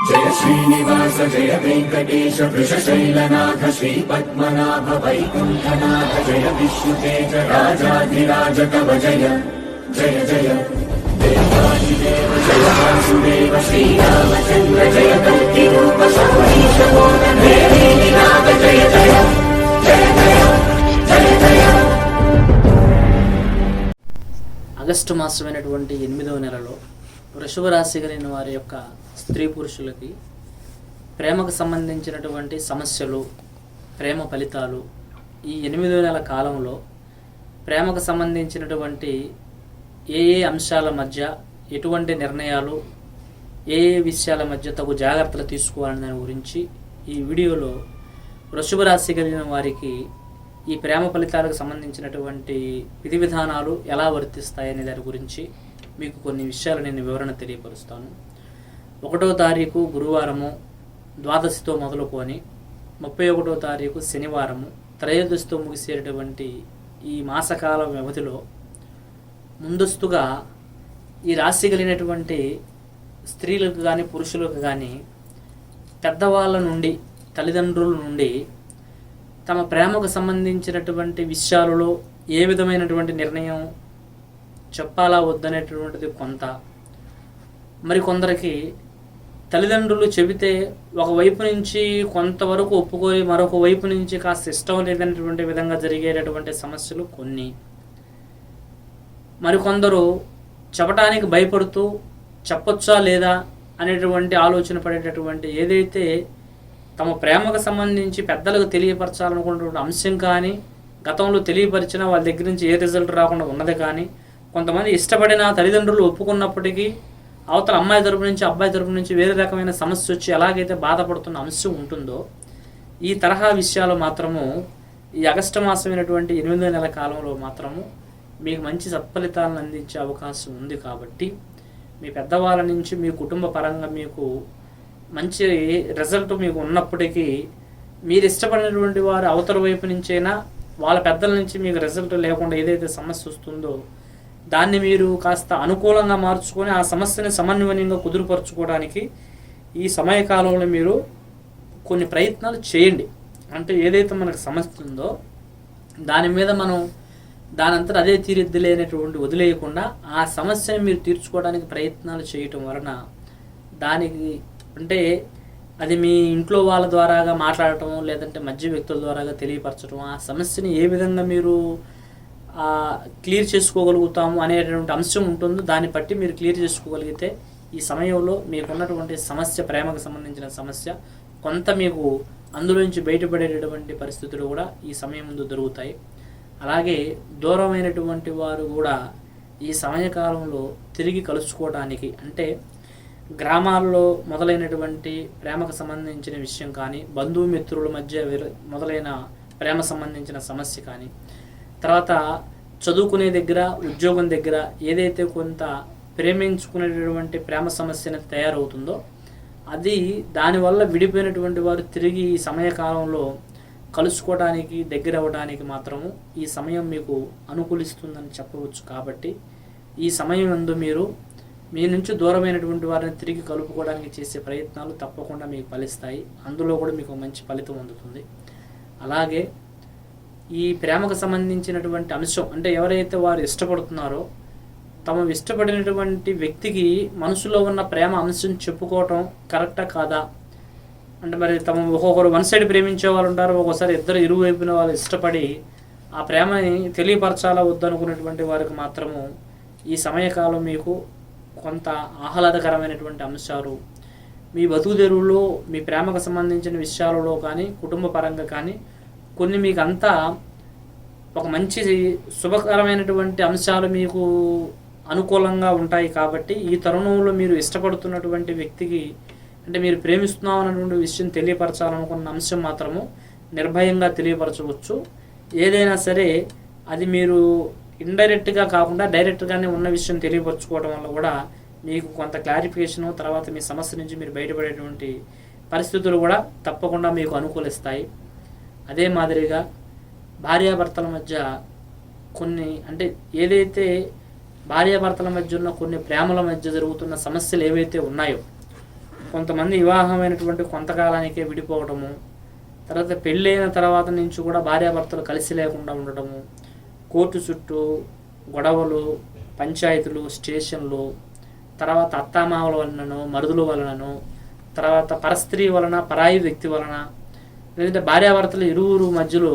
జయ శ్రీనివాస జయ వెంకటేశ వృషశైలనాథ శ్రీ పద్మనాభ వైకుంఠనాథ జయ విష్ణుతేజ రాజాధిరాజ కవ జయ జయ జయ. దేవాదిదేవ జయ వాసుదేవ శ్రీరామచంద్ర జయ కల్కి రూప సౌరీశ నాథ జయ జయ జయ జయ జయ జయ ఆగస్టు మాసమైనటువంటి ఎనిమిదవ నెలలో వృషభ రాశి కలిగిన వారి యొక్క స్త్రీ పురుషులకి ప్రేమకు సంబంధించినటువంటి సమస్యలు ప్రేమ ఫలితాలు ఈ ఎనిమిదో నెల కాలంలో ప్రేమకు సంబంధించినటువంటి ఏ ఏ అంశాల మధ్య ఎటువంటి నిర్ణయాలు ఏ ఏ విషయాల మధ్య తగు జాగ్రత్తలు తీసుకోవాలని దాని గురించి ఈ వీడియోలో వృషభ రాశి కలిగిన వారికి ఈ ప్రేమ ఫలితాలకు సంబంధించినటువంటి విధి విధానాలు ఎలా వర్తిస్తాయనే దాని గురించి మీకు కొన్ని విషయాలు నేను వివరణ తెలియపరుస్తాను. ఒకటో తారీఖు గురువారము ద్వాదశితో మొదలుకొని ముప్పై ఒకటో తారీఖు శనివారము త్రయోదశితో ముగిసేటటువంటి ఈ మాసకాల వ్యవధిలో ముందస్తుగా ఈ రాశి కలిగినటువంటి స్త్రీలకు కానీ పురుషులకు కానీ పెద్దవాళ్ళ నుండి తల్లిదండ్రుల నుండి తమ ప్రేమకు సంబంధించినటువంటి విషయాలలో ఏ విధమైనటువంటి నిర్ణయం చెప్పాలా వద్దనేటటువంటిది కొంత. మరి కొందరికి తల్లిదండ్రులు చెబితే ఒకవైపు నుంచి కొంతవరకు ఒప్పుకొని మరొక వైపు నుంచి కాస్త ఇష్టం లేదనేటువంటి విధంగా జరిగేటటువంటి సమస్యలు కొన్ని. మరికొందరు చెప్పటానికి భయపడుతూ చెప్పొచ్చా లేదా అనేటువంటి ఆలోచన పడేటటువంటి ఏదైతే తమ ప్రేమకు సంబంధించి పెద్దలకు తెలియపరచాలనుకున్నటువంటి అంశం కానీ గతంలో తెలియపరిచిన వాళ్ళ దగ్గర నుంచి ఏ రిజల్ట్ రాకుండా ఉన్నది కానీ కొంతమంది ఇష్టపడిన తల్లిదండ్రులు ఒప్పుకున్నప్పటికీ అవతల అమ్మాయి తరపు నుంచి అబ్బాయి తరపు నుంచి వేరే రకమైన సమస్య వచ్చి ఎలాగైతే బాధపడుతున్న అంశం ఉంటుందో ఈ తరహా విషయాలు మాత్రము ఈ ఆగస్టు మాసమైనటువంటి ఎనిమిదో నెల కాలంలో మాత్రము మీకు మంచి సత్ఫలితాలను అందించే అవకాశం ఉంది కాబట్టి మీ పెద్దవాళ్ళ నుంచి మీ కుటుంబ పరంగా మీకు మంచి రిజల్ట్ మీకు ఉన్నప్పటికీ మీరు ఇష్టపడినటువంటి వారు అవతల వైపు నుంచైనా వాళ్ళ పెద్దల నుంచి మీకు రిజల్ట్ లేకుండా ఏదైతే సమస్య వస్తుందో దాన్ని మీరు కాస్త అనుకూలంగా మార్చుకొని ఆ సమస్యని సమన్వయంగా కుదురుపరచుకోవడానికి ఈ సమయకాలంలో మీరు కొన్ని ప్రయత్నాలు చేయండి. అంటే ఏదైతే మనకు సమస్య ఉందో దాని మీద మనం దానంతా అదే తీరిద్దులే అనేటువంటి వదిలేయకుండా ఆ సమస్యని మీరు తీర్చుకోవడానికి ప్రయత్నాలు చేయటం వలన దానికి అంటే అది మీ ఇంట్లో వాళ్ళ ద్వారాగా మాట్లాడటం లేదంటే మధ్య వ్యక్తుల ద్వారాగా తెలియపరచడం ఆ సమస్యని ఏ విధంగా మీరు క్లియర్ చేసుకోగలుగుతాము అనేటువంటి అంశం ఉంటుందో. దాన్ని బట్టి మీరు క్లియర్ చేసుకోగలిగితే ఈ సమయంలో మీకున్నటువంటి సమస్య ప్రేమకు సంబంధించిన సమస్య కొంత మీకు అందులో నుంచి బయటపడేటటువంటి పరిస్థితులు కూడా ఈ సమయం ముందు దొరుకుతాయి. అలాగే దూరమైనటువంటి వారు కూడా ఈ సమయకాలంలో తిరిగి కలుసుకోవడానికి అంటే గ్రామాల్లో మొదలైనటువంటి ప్రేమకు సంబంధించిన విషయం కానీ బంధుమిత్రుల మధ్య మొదలైన ప్రేమ సంబంధించిన సమస్య కానీ తర్వాత చదువుకునే దగ్గర ఉద్యోగం దగ్గర ఏదైతే కొంత ప్రేమించుకునేటటువంటి ప్రేమ సమస్య అనేది తయారవుతుందో అది దానివల్ల విడిపోయినటువంటి వారు తిరిగి ఈ సమయకాలంలో కలుసుకోవడానికి దగ్గర అవ్వడానికి మాత్రము ఈ సమయం మీకు అనుకూలిస్తుందని చెప్పవచ్చు కాబట్టి ఈ సమయం నందు మీరు మీ నుంచి దూరమైనటువంటి వారిని తిరిగి కలుపుకోవడానికి చేసే ప్రయత్నాలు తప్పకుండా మీకు ఫలిస్తాయి. అందులో కూడా మీకు మంచి ఫలితం అందుతుంది. అలాగే ఈ ప్రేమకు సంబంధించినటువంటి అంశం అంటే ఎవరైతే వారు ఇష్టపడుతున్నారో తమ ఇష్టపడినటువంటి వ్యక్తికి మనసులో ఉన్న ప్రేమ అంశం చెప్పుకోవటం కరెక్టా కాదా? అంటే మరి తమ ఒక్కొక్కరు వన్ సైడ్ ప్రేమించే వాళ్ళు ఉంటారు ఒక్కోసారి ఇద్దరు ఇరువైపున వాళ్ళు ఇష్టపడి ఆ ప్రేమని తెలియపరచాలా వద్దనుకున్నటువంటి వారికి మాత్రము ఈ సమయకాలం మీకు కొంత ఆహ్లాదకరమైనటువంటి అంశాలు. మీ బతుకుదెరువులో మీ ప్రేమకు సంబంధించిన విషయాలలో కానీ కుటుంబ పరంగా కానీ కొన్ని మీకు అంతా ఒక మంచి శుభకరమైనటువంటి అంశాలు మీకు అనుకూలంగా ఉంటాయి కాబట్టి ఈ తరుణంలో మీరు ఇష్టపడుతున్నటువంటి వ్యక్తికి అంటే మీరు ప్రేమిస్తున్నాం అన్నటువంటి విషయం తెలియపరచాలనుకున్న అంశం మాత్రము నిర్భయంగా తెలియపరచవచ్చు. ఏదైనా సరే అది మీరు ఇండైరెక్ట్గా కాకుండా డైరెక్ట్గానే ఉన్న విషయం తెలియపరచుకోవడం వల్ల కూడా మీకు కొంత క్లారిఫికేషన్ తర్వాత మీ సమస్య నుంచి మీరు బయటపడేటువంటి పరిస్థితులు కూడా తప్పకుండా మీకు అనుకూలిస్తాయి. అదే మాదిరిగా భార్యాభర్తల మధ్య కొన్ని అంటే ఏదైతే భార్యాభర్తల మధ్య ఉన్న కొన్ని ప్రేమల మధ్య జరుగుతున్న సమస్యలు ఏవైతే ఉన్నాయో కొంతమంది వివాహమైనటువంటి కొంతకాలానికే విడిపోవటము తర్వాత పెళ్ళైన తర్వాత నుంచి కూడా భార్యాభర్తలు కలిసి లేకుండా ఉండటము కోర్టు చుట్టూ గొడవలు పంచాయతీలు స్టేషన్లు తర్వాత అత్తామామల వలనను మరుదుల వలనను తర్వాత పరస్త్రీ వలన పరాయి వ్యక్తి వలన లేదంటే భార్యాభర్తలు ఇరువురు మధ్యలో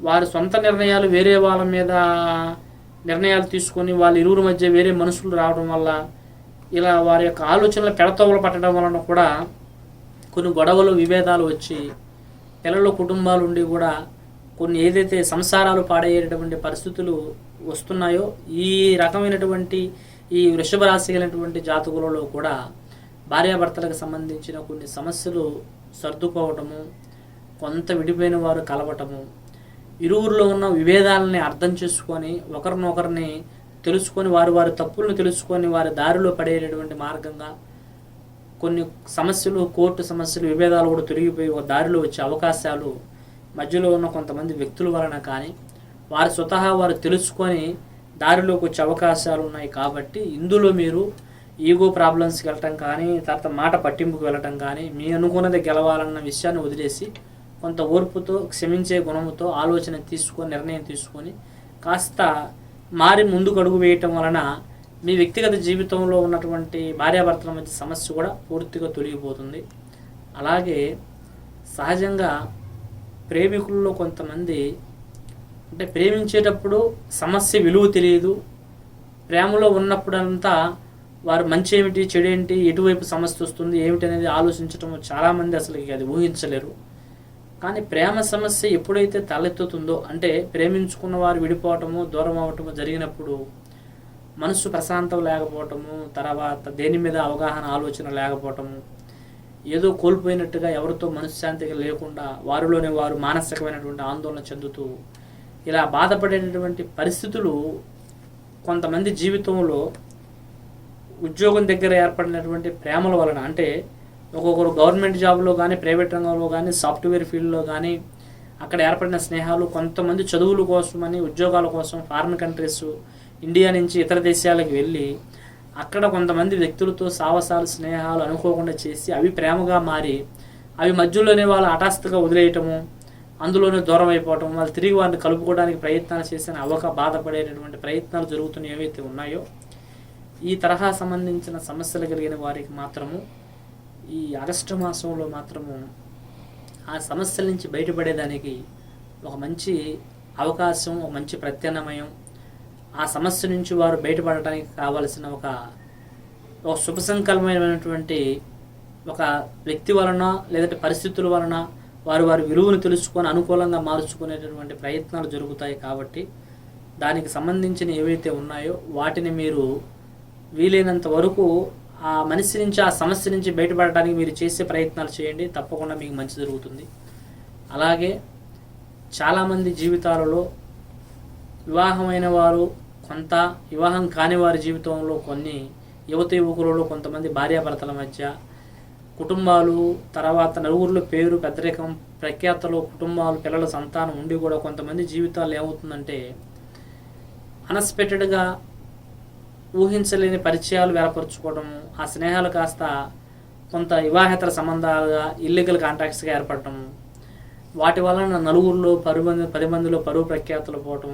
వారి సొంత నిర్ణయాలు వేరే వాళ్ళ మీద నిర్ణయాలు తీసుకొని వాళ్ళ ఇరువురు మధ్య వేరే మనుషులు రావడం వల్ల ఇలా వారి యొక్క ఆలోచనలు పెడతోవలు పట్టడం వలన కూడా కొన్ని గొడవలు విభేదాలు వచ్చి పిల్లలు కుటుంబాలు ఉండి కూడా కొన్ని ఏదైతే సంసారాలు పాడయ్యేటటువంటి పరిస్థితులు వస్తున్నాయో ఈ రకమైనటువంటి ఈ వృషభ రాశి కలిగినటువంటి జాతకులలో కూడా భార్యాభర్తలకు సంబంధించిన కొన్ని సమస్యలు సర్దుకోవటము కొంత విడిపోయిన వారు కలవటము ఇరువురిలో ఉన్న విభేదాలని అర్థం చేసుకొని ఒకరినొకరిని తెలుసుకొని వారు వారి తప్పులను తెలుసుకొని వారి దారిలో పడేటటువంటి మార్గంగా కొన్ని సమస్యలు కోర్టు సమస్యలు విభేదాలు కూడా తొలగిపోయి ఒక దారిలో వచ్చే అవకాశాలు మధ్యలో ఉన్న కొంతమంది వ్యక్తుల వలన కానీ వారి స్వతహా వారు తెలుసుకొని దారిలోకి వచ్చే అవకాశాలు ఉన్నాయి కాబట్టి ఇందులో మీరు ఈగో ప్రాబ్లమ్స్కి వెళ్ళటం కానీ తర్వాత మాట పట్టింపుకి వెళ్ళటం కానీ మీ అనుకున్నది గెలవాలన్న విషయాన్ని వదిలేసి కొంత ఓర్పుతో క్షమించే గుణముతో ఆలోచన తీసుకొని నిర్ణయం తీసుకొని కాస్త మారి ముందుకు అడుగు వేయటం వలన మీ వ్యక్తిగత జీవితంలో ఉన్నటువంటి భార్యాభర్తల మధ్య సమస్య కూడా పూర్తిగా తొలగిపోతుంది. అలాగే సహజంగా ప్రేమికుల్లో కొంతమంది అంటే ప్రేమించేటప్పుడు సమస్య విలువ తెలియదు. ప్రేమలో ఉన్నప్పుడంతా వారు మంచి ఏమిటి చెడు ఏంటి ఎటువైపు సమస్య వస్తుంది ఏమిటి అనేది ఆలోచించడం చాలామంది అసలు అది ఊహించలేరు. కానీ ప్రేమ సమస్య ఎప్పుడైతే తలెత్తుతుందో అంటే ప్రేమించుకున్న వారు విడిపోవటము దూరం అవటము జరిగినప్పుడు మనసు ప్రశాంతం లేకపోవటము తర్వాత దేని మీద అవగాహన ఆలోచన లేకపోవటము ఏదో కోల్పోయినట్టుగా ఎవరితో మనశ్శాంతిగా లేకుండా వారిలోనే వారు మానసికమైనటువంటి ఆందోళన చెందుతూ ఇలా బాధపడేటటువంటి పరిస్థితులు కొంతమంది జీవితంలో ఉద్యోగం దగ్గర ఏర్పడినటువంటి ప్రేమల వలన అంటే ఒక్కొక్కరు గవర్నమెంట్ జాబ్లో కానీ ప్రైవేట్ రంగంలో కానీ సాఫ్ట్వేర్ ఫీల్డ్లో కానీ అక్కడ ఏర్పడిన స్నేహాలు కొంతమంది చదువుల కోసమని ఉద్యోగాల కోసం ఫారిన్ కంట్రీస్ ఇండియా నుంచి ఇతర దేశాలకు వెళ్ళి అక్కడ కొంతమంది వ్యక్తులతో సావసాలు స్నేహాలు అనుకోకుండా చేసి అవి ప్రేమగా మారి అవి మధ్యలోనే వాళ్ళు హఠాత్తుగా వదిలేయటము అందులోనే దూరం అయిపోవటం వాళ్ళు తిరిగి వారిని కలుపుకోవడానికి ప్రయత్నాలు చేసిన అవక బాధపడేటటువంటి ప్రయత్నాలు జరుగుతున్న ఏవైతే ఉన్నాయో ఈ తరహా సంబంధించిన సమస్యలు కలిగిన వారికి మాత్రము ఈ ఆగస్టు మాసంలో మాత్రము ఆ సమస్యల నుంచి బయటపడేదానికి ఒక మంచి అవకాశం ఒక మంచి ప్రత్యామ్నాయం ఆ సమస్య నుంచి వారు బయటపడటానికి కావలసిన ఒక ఒక శుభ సంకల్పమైనటువంటి ఒక వ్యక్తి వలన లేదంటే పరిస్థితుల వలన వారు వారి విలువను తెలుసుకొని అనుకూలంగా మార్చుకునేటటువంటి ప్రయత్నాలు జరుగుతాయి కాబట్టి దానికి సంబంధించిన ఏవైతే ఉన్నాయో వాటిని మీరు వీలైనంత వరకు ఆ మనిషి నుంచి ఆ సమస్య నుంచి బయటపడడానికి మీరు చేసే ప్రయత్నాలు చేయండి. తప్పకుండా మీకు మంచి జరుగుతుంది. అలాగే చాలామంది జీవితాలలో వివాహమైన వారు కొంత వివాహం కాని వారి జీవితంలో కొన్ని యువత యువకులలో కొంతమంది భార్యాభర్తల మధ్య కుటుంబాలు తర్వాత నలుగురిలో పేరు పెద్దరికం ప్రఖ్యాతలు కుటుంబాలు పిల్లల సంతానం ఉండి కూడా కొంతమంది జీవితాలు ఏమవుతుందంటే అన్ఎక్స్పెక్టెడ్గా ఊహించలేని పరిచయాలు ఏర్పరచుకోవడము ఆ స్నేహాలు కాస్త కొంత వివాహేతర సంబంధాలుగా ఇల్లీగల్ కాంటాక్ట్స్గా ఏర్పడటము వాటి వలన నలుగురిలో పది మంది పది మందిలో పరువు ప్రఖ్యాతులు పోవటం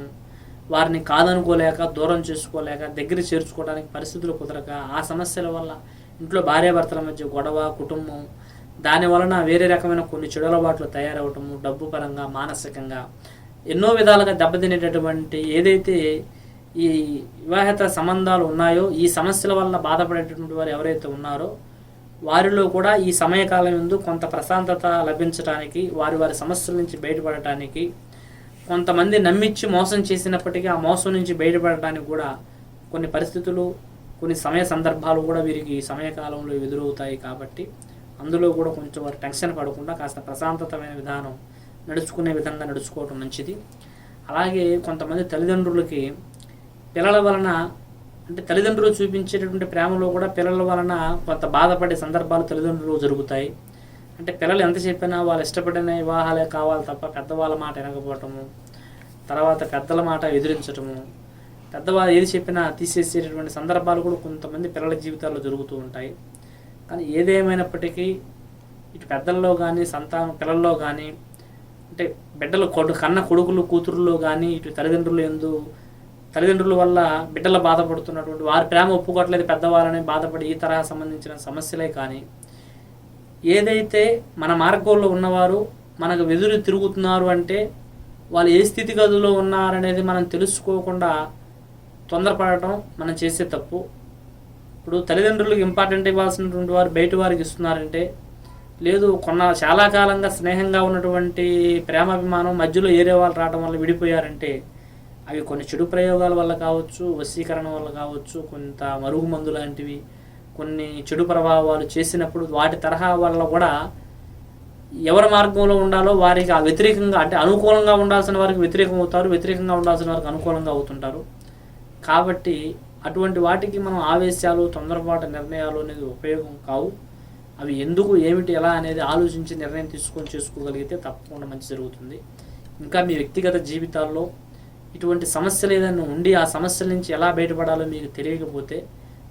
వారిని కాదనుకోలేక దూరం చేసుకోలేక దగ్గర చేర్చుకోవడానికి పరిస్థితులు కుదరక ఆ సమస్యల వల్ల ఇంట్లో భార్యాభర్తల మధ్య గొడవ కుటుంబం దాని వలన వేరే రకమైన కొన్ని చెడు అలవాట్లు తయారవటము డబ్బు పరంగా మానసికంగా ఎన్నో విధాలుగా దెబ్బతినేటటువంటి ఏదైతే ఈ వివాహేతర సంబంధాలు ఉన్నాయో ఈ సమస్యల వల్ల బాధపడేటటువంటి వారు ఎవరైతే ఉన్నారో వారిలో కూడా ఈ సమయకాలం ముందు కొంత ప్రశాంతత లభించడానికి వారి వారి సమస్యల నుంచి బయటపడటానికి కొంతమంది నమ్మించి మోసం చేసినప్పటికీ ఆ మోసం నుంచి బయటపడటానికి కూడా కొన్ని పరిస్థితులు కొన్ని సమయ సందర్భాలు కూడా వీరికి ఈ సమయకాలంలో ఎదురవుతాయి కాబట్టి అందులో కూడా కొంచెం వారు టెన్షన్ పడకుండా కాస్త ప్రశాంతతమైన విధానం నడుచుకునే విధంగా నడుచుకోవటం మంచిది. అలాగే కొంతమంది తల్లిదండ్రులకి పిల్లల వలన అంటే తల్లిదండ్రులు చూపించేటటువంటి ప్రేమలో కూడా పిల్లల వలన కొంత బాధపడే సందర్భాలు తల్లిదండ్రులు జరుగుతాయి. అంటే పిల్లలు ఎంత చెప్పినా వాళ్ళు ఇష్టపడిన వివాహాలే కావాలి తప్ప పెద్దవాళ్ళ మాట వినకపోవటము తర్వాత పెద్దల మాట ఎదిరించటము పెద్దవాళ్ళు ఏది చెప్పినా తీసేసేటటువంటి సందర్భాలు కూడా కొంతమంది పిల్లల జీవితాల్లో జరుగుతూ ఉంటాయి. కానీ ఏదేమైనప్పటికీ ఇటు పెద్దల్లో కానీ సంతానం పిల్లల్లో కానీ అంటే బిడ్డలు కొడు కన్న కొడుకులు కూతురులో కానీ ఇటు తల్లిదండ్రులు ఎందు తల్లిదండ్రుల వల్ల బిడ్డలు బాధపడుతున్నటువంటి వారి ప్రేమ ఒప్పుకోవట్లేదు పెద్దవాళ్ళని బాధపడి ఈ తరహా సంబంధించిన సమస్యలే కానీ ఏదైతే మన మార్గంలో ఉన్నవారు మనకు వెదురు తిరుగుతున్నారు అంటే వాళ్ళు ఏ స్థితిగతిలో ఉన్నారనేది మనం తెలుసుకోకుండా తొందరపడటం మనం చేసే తప్పు. ఇప్పుడు తల్లిదండ్రులకు ఇంపార్టెంట్ ఇవ్వాల్సినటువంటి వారు బయట వారికి ఇస్తున్నారంటే లేదు కొన్న చాలా కాలంగా స్నేహంగా ఉన్నటువంటి ప్రేమాభిమానం మధ్యలో ఏరే వాళ్ళు రావడం వల్ల విడిపోయారంటే అవి కొన్ని చెడు ప్రయోగాల వల్ల కావచ్చు వశీకరణ వల్ల కావచ్చు కొంత మరుగు మందు లాంటివి కొన్ని చెడు ప్రభావాలు చేసినప్పుడు వాటి తరహా వల్ల కూడా ఎవరి మార్గంలో ఉండాలో వారికి ఆ వ్యతిరేకంగా అంటే అనుకూలంగా ఉండాల్సిన వారికి వ్యతిరేకం అవుతారు వ్యతిరేకంగా ఉండాల్సిన వారికి అనుకూలంగా అవుతుంటారు. కాబట్టి అటువంటి వాటికి మనం ఆవేశాలు తొందరపాటు నిర్ణయాలు అనేది ఉపయోగం కావు. అవి ఎందుకు ఏమిటి ఎలా అనేది ఆలోచించి నిర్ణయం తీసుకొని చేసుకోగలిగితే తప్పకుండా మంచి జరుగుతుంది. ఇంకా మీ వ్యక్తిగత జీవితాల్లో ఇటువంటి సమస్యలు ఏదైనా ఉండి ఆ సమస్యల నుంచి ఎలా బయటపడాలో మీకు తెలియకపోతే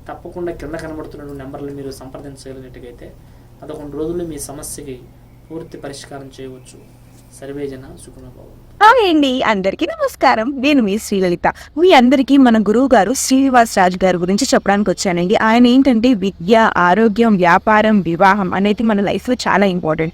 తప్పకుండా కింద కనబడుతున్న నెంబర్లు మీరు సంప్రదించగలిగినట్టుగైతే పదకొండు రోజుల్లో మీ సమస్యకి పూర్తి పరిష్కారం చేయవచ్చు. సర్వేజన సుఖనభావం హాయ్ అండి అందరికీ నమస్కారం. నేను మీ శ్రీలలిత. మీ అందరికీ మన గురువు గారు శ్రీనివాస్ రాజు గారి గురించి చెప్పడానికి వచ్చానండి. ఆయన ఏంటంటే విద్య ఆరోగ్యం వ్యాపారం వివాహం అనేది మన లైఫ్లో చాలా ఇంపార్టెంట్.